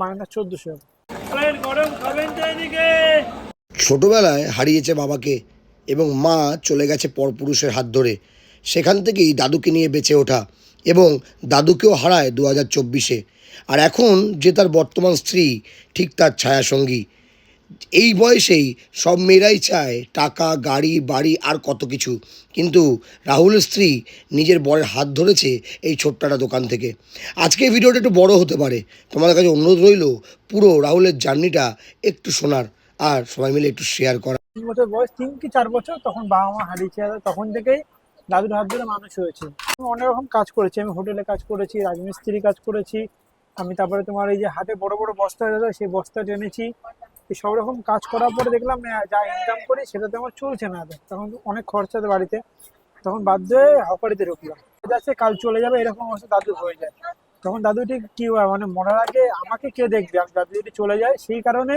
Minus চোদ্দশো। ছোটবেলায় হারিয়েছে বাবাকে এবং মা চলে গেছে পরপুরুষের হাত ধরে। সেখান থেকেই দাদুকে নিয়ে বেঁচে ওঠা এবং দাদুকেও হারায় দু হাজার চব্বিশে। আর এখন যে তার বর্তমান স্ত্রী, ঠিক তার ছায়াসঙ্গী। এই বয়সেই সব মেয়েরাই চায় টাকা, গাড়ি, বাড়ি আর কত কিছু। কিন্তু রাহুলের স্ত্রী নিজের বরের হাত ধরেছে এই ছোট্ট একটা দোকান থেকে। আজকে ভিডিওটা একটু বড় হতে পারে। তোমাদের কাছে অনুরোধ রইল, পুরো রাহুলের জার্নিটা একটু শোনার আর সবাই মিলে একটু শেয়ার করা তিন বছর বয়স, তিন কি চার বছর? তখন বাবা মা হারিয়েছে। তখন থেকেই দাদুর হাত ধরে মানুষ হয়েছে। আমি অনেক রকম কাজ করেছি। আমি হোটেলে কাজ করেছি, রাজমিস্ত্রি কাজ করেছি। আমি তারপরে তোমার এই যে হাতে বড় বড় বস্তা সেই বস্তা টেনেছি। সব রকম কাজ করার পরে দেখলাম যা ইনকাম করি সেটাতে আমার চলছে না। তখন অনেক খরচা তো বাড়িতে। তখন বাধ্য হয়ে হকারিতে ঢুকলাম। যাচ্ছে কাল চলে যাবে এরকম অবস্থা দাদু হয়ে যায়। তখন দাদু ঠিক কি হয়, মানে মরার আগে আমাকে কে দেখবে? আমি দাদু যদি চলে যায় সেই কারণে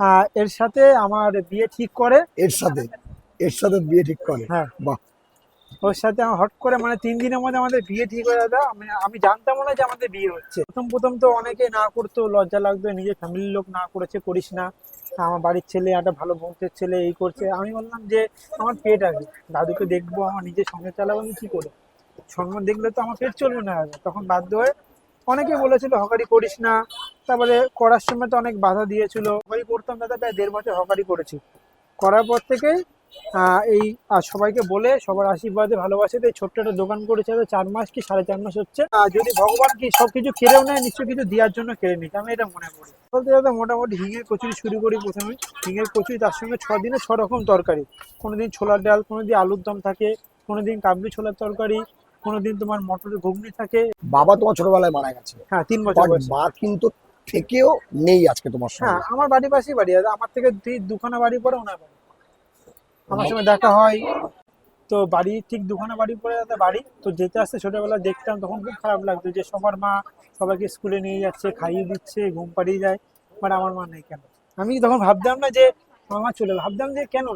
আহ, এর সাথে আমার বিয়ে ঠিক করে। এর সাথে এর সাথে বিয়ে ঠিক করে? হ্যাঁ। বাহ। ওর সাথে আমার হট করে মানে তিন দিনের মধ্যে আমাদের বিয়ে ঠিক হয়ে দাদা। আমি আমি জানতাম না যে আমাদের বিয়ে হচ্ছে। প্রথম প্রথম তো অনেকে না করতো লজ্জা লাগতো নিজের ফ্যামিলির লোক না করেছে করিস না। আমার বাড়ির ছেলে একটা ভালো বংশের ছেলে এই করছে। আমি বললাম যে আমার পেট আছে দাদুকে দেখব আমার নিজের সঙ্গে চালাবো আমি কি করে সম্মান দেখলে তো আমার পেট চলবে না। তখন বাধ্য হয়ে অনেকে বলেছিল হকারি করিস না। তারপরে করার সময় তো অনেক বাধা দিয়েছিল। হকারি করতাম দাদা প্রায় দেড় বছর হকারি করেছি। করার পর আহ, এই সবাইকে বলে সবার আশীর্বাদে ভালোবাসে এই ছোট্ট একটা দোকান করেছে চার মাস কি সাড়ে চার মাস হচ্ছে। যদি ভগবান কি সবকিছু কেড়েও নেয় নিশ্চয়ই কিছু দেওয়ার জন্য কেড়ে নিচ্ছে আমি এটা মনে করি। বলতে দাদা মোটামুটি হিঙের কচুরি শুরু করি প্রথমে। হিঙের কচুরি তার সঙ্গে ছ দিনে ছ রকম তরকারি। কোনোদিন ছোলার ডাল কোনোদিন আলুর দম থাকে কোনোদিন কাবলি ছোলার তরকারি কোনোদিন তোমার মটরের ঘুগনি থাকে। বাবা তোমার ছোটবেলায় মারা গেছে। হ্যাঁ তিন বছর মা কিন্তু থেকেও নেই আজকে তোমার হ্যাঁ আমার বাড়ির পাশেই বাড়ি দাদা আমার থেকে দুখানা বাড়ি পরে ওনার বাড়ি। আমার সঙ্গে দেখা হয়। তো বাড়ি ঠিক দুখানা বাড়ি পরে যাতে বাড়ি তো যেতে আসতে ছোটবেলা দেখতাম তখন খুব খারাপ লাগতো যে সবার মা সবাইকে স্কুলে নিয়ে যাচ্ছে খাইয়ে দিচ্ছে ঘুম পাড়িয়ে যায়। বাট আমার মা নেই কেন? আমি তখন ভাবতাম না যে আমার মা চলে ভাবতাম যে কেন?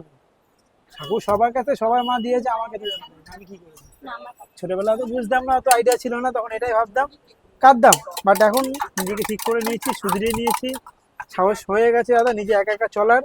ঠাকুর সবার কাছে সবার মা দিয়েছে আমাকে দিল না। আমি কি করি ছোটবেলা তো বুঝতাম না তো আইডিয়া ছিল না তখন এটাই ভাবতাম। কাঁদতাম বাট এখন নিজেকে ঠিক করে নিয়েছি সুধরিয়ে নিয়েছি। সাহস হয়ে গেছে দাদা নিজে একা একা চলার।